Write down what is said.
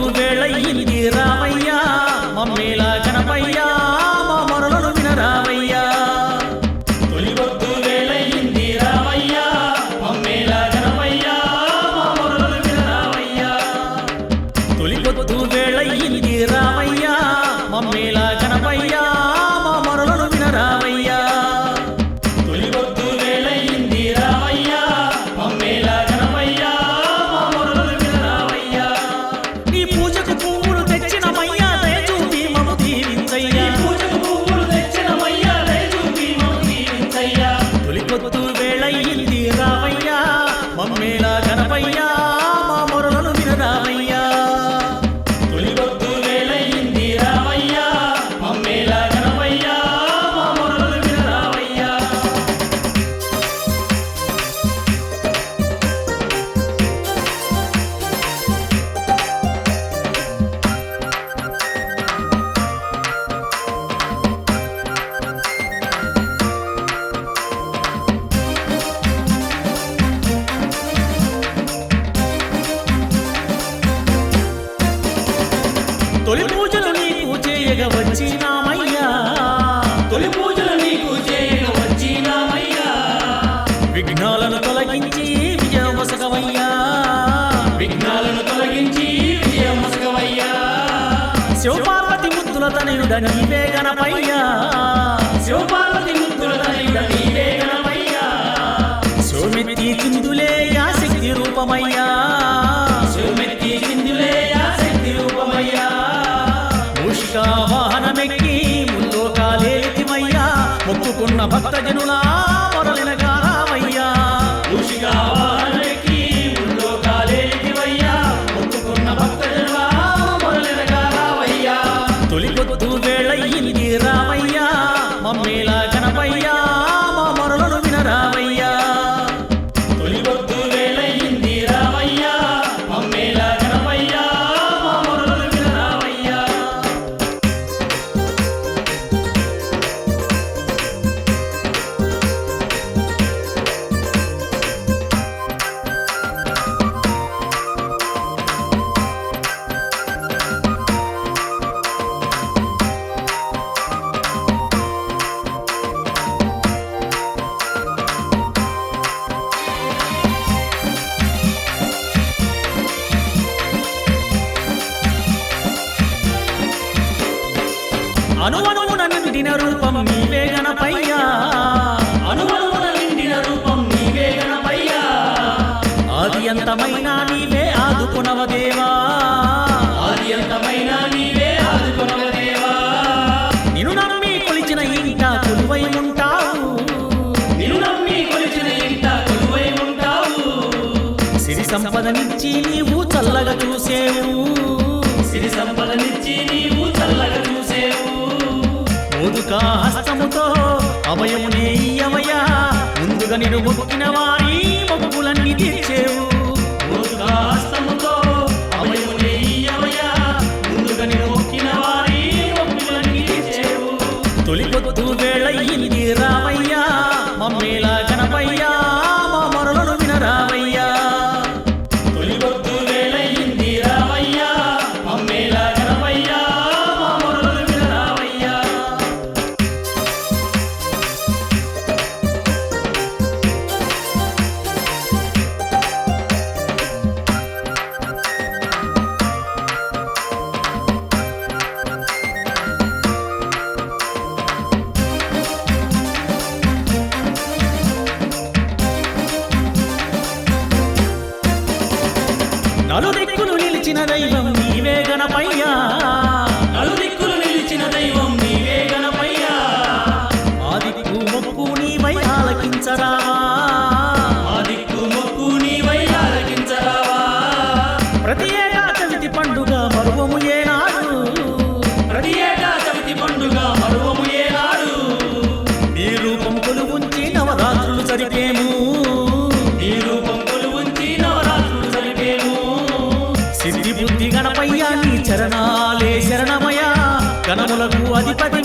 తొలి వేళయింది రావయ్యా మమ్మీలా గణపయ్యా మా మొరలను వినరావయ్యా. తొలి పూజలు నీకు చేయగ వచ్చినామయ్యా తొలి పూజలు నీకు చేయగ వచ్చినామయ్యా విఘ్నాలను తొలగించి విజయమసగవయ్యా విఘ్నాలను తొలగించి విజయమసగవయ్యా శివపార్వతి ముద్దుల తనయుడ నీవే గణపయ్యా. భక్తజనులా అనువనువున నిండిన రూపం నీవే గణపయ్యా. అనువనువున నిండిన రూపం నీవే గణపయ్యా. ఆది అంతమైన నీవే ఆదుకునవ దేవా. ఆది అంతమైన నీవే ఆదుకునవ దేవా. నిన్ను నమ్మి కొలిచిన ఇంట కొలువై ఉంటావు. నిన్ను నమ్మి కొలిచిన ఇంట కొలువై ఉంటావు. సిరి సంపదనిచ్చి నీవు చల్లగా చూసేవు. మోదుక హస్తముతో అభయమునే ఇయ్యవయ్యా ముందుగా నేను మొక్కిన వారి మొక్కులన్నీ తీర్చేవు. మోదుక హస్తముతో అభయమునే ఇయ్యవయ్యా ముందుగా నేను మొక్కిన వారి మొక్కులన్నీ తీర్చేవు. వేళయింది రావయ్యా. మమ్మేలా నలుదిక్కులు నిలిచిన దైవం నీవే గణపయ్యా. శరణాలే బుద్ధి గణపయ్య శరణమయ గణములకు అధిపతి